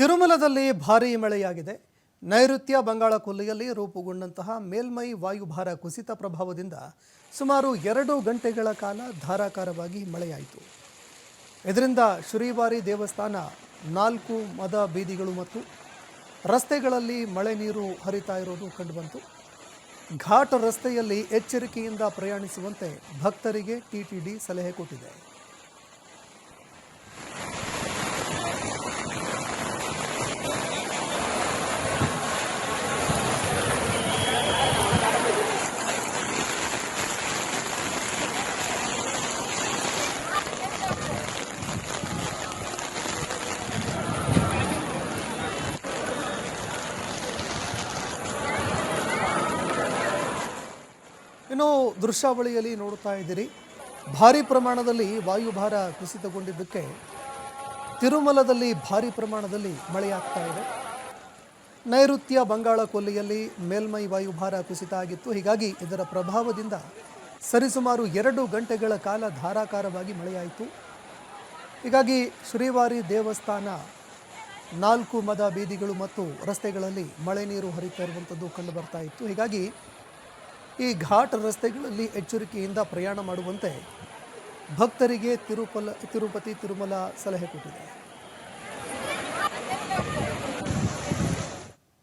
ತಿರುಮಲದಲ್ಲಿ ಭಾರೀ ಮಳೆಯಾಗಿದೆ. ನೈಋತ್ಯ ಬಂಗಾಳ ಕೊಲ್ಲಿಯಲ್ಲಿ ರೂಪುಗೊಂಡಂತಹ ಮೇಲ್ಮೈ ವಾಯುಭಾರ ಕುಸಿತ ಪ್ರಭಾವದಿಂದ ಸುಮಾರು ಎರಡು ಗಂಟೆಗಳ ಕಾಲ ಧಾರಾಕಾರವಾಗಿ ಮಳೆಯಾಯಿತು. ಇದರಿಂದ ಶ್ರೀವಾರಿ ದೇವಸ್ಥಾನ ನಾಲ್ಕು ಮದ ಬೀದಿಗಳು ಮತ್ತು ರಸ್ತೆಗಳಲ್ಲಿ ಮಳೆ ನೀರು ಹರಿತಾ ಇರೋದು ಕಂಡುಬಂತು. ಘಾಟ್ ರಸ್ತೆಯಲ್ಲಿ ಎಚ್ಚರಿಕೆಯಿಂದ ಪ್ರಯಾಣಿಸುವಂತೆ ಭಕ್ತರಿಗೆ ಟಿಟಿಡಿ ಸಲಹೆ ಕೊಟ್ಟಿದೆ. ಇನ್ನು ದೃಶ್ಯಾವಳಿಯಲ್ಲಿ ನೋಡ್ತಾ ಇದ್ದೀರಿ. ಭಾರಿ ಪ್ರಮಾಣದಲ್ಲಿ ವಾಯುಭಾರ ಕುಸಿತಗೊಂಡಿದ್ದಕ್ಕೆ ತಿರುಮಲದಲ್ಲಿ ಭಾರಿ ಪ್ರಮಾಣದಲ್ಲಿ ಮಳೆಯಾಗ್ತಾ ಇದೆ. ನೈಋತ್ಯ ಬಂಗಾಳ ಕೊಲ್ಲಿಯಲ್ಲಿ ಮೇಲ್ಮೈ ವಾಯುಭಾರ ಕುಸಿತ ಆಗಿತ್ತು. ಹೀಗಾಗಿ ಇದರ ಪ್ರಭಾವದಿಂದ ಸರಿಸುಮಾರು ಎರಡು ಗಂಟೆಗಳ ಕಾಲ ಧಾರಾಕಾರವಾಗಿ ಮಳೆಯಾಯಿತು. ಹೀಗಾಗಿ ಶ್ರೀವಾರಿ ದೇವಸ್ಥಾನ ನಾಲ್ಕು ಮದ ಬೀದಿಗಳು ಮತ್ತು ರಸ್ತೆಗಳಲ್ಲಿ ಮಳೆ ನೀರು ಹರಿತಾ ಇರುವಂಥದ್ದು ಕಂಡು ಬರ್ತಾ ಇತ್ತು. ಹೀಗಾಗಿ ಈ ಘಾಟ್ ರಸ್ತೆಗಳಲ್ಲಿ ಎಚ್ಚರಿಕೆಯಿಂದ ಪ್ರಯಾಣ ಮಾಡುವಂತೆ ಭಕ್ತರಿಗೆ ತಿರುಪಲ ತಿರುಪತಿ ತಿರುಮಲ ಸಲಹೆ ಕೊಟ್ಟಿದೆ.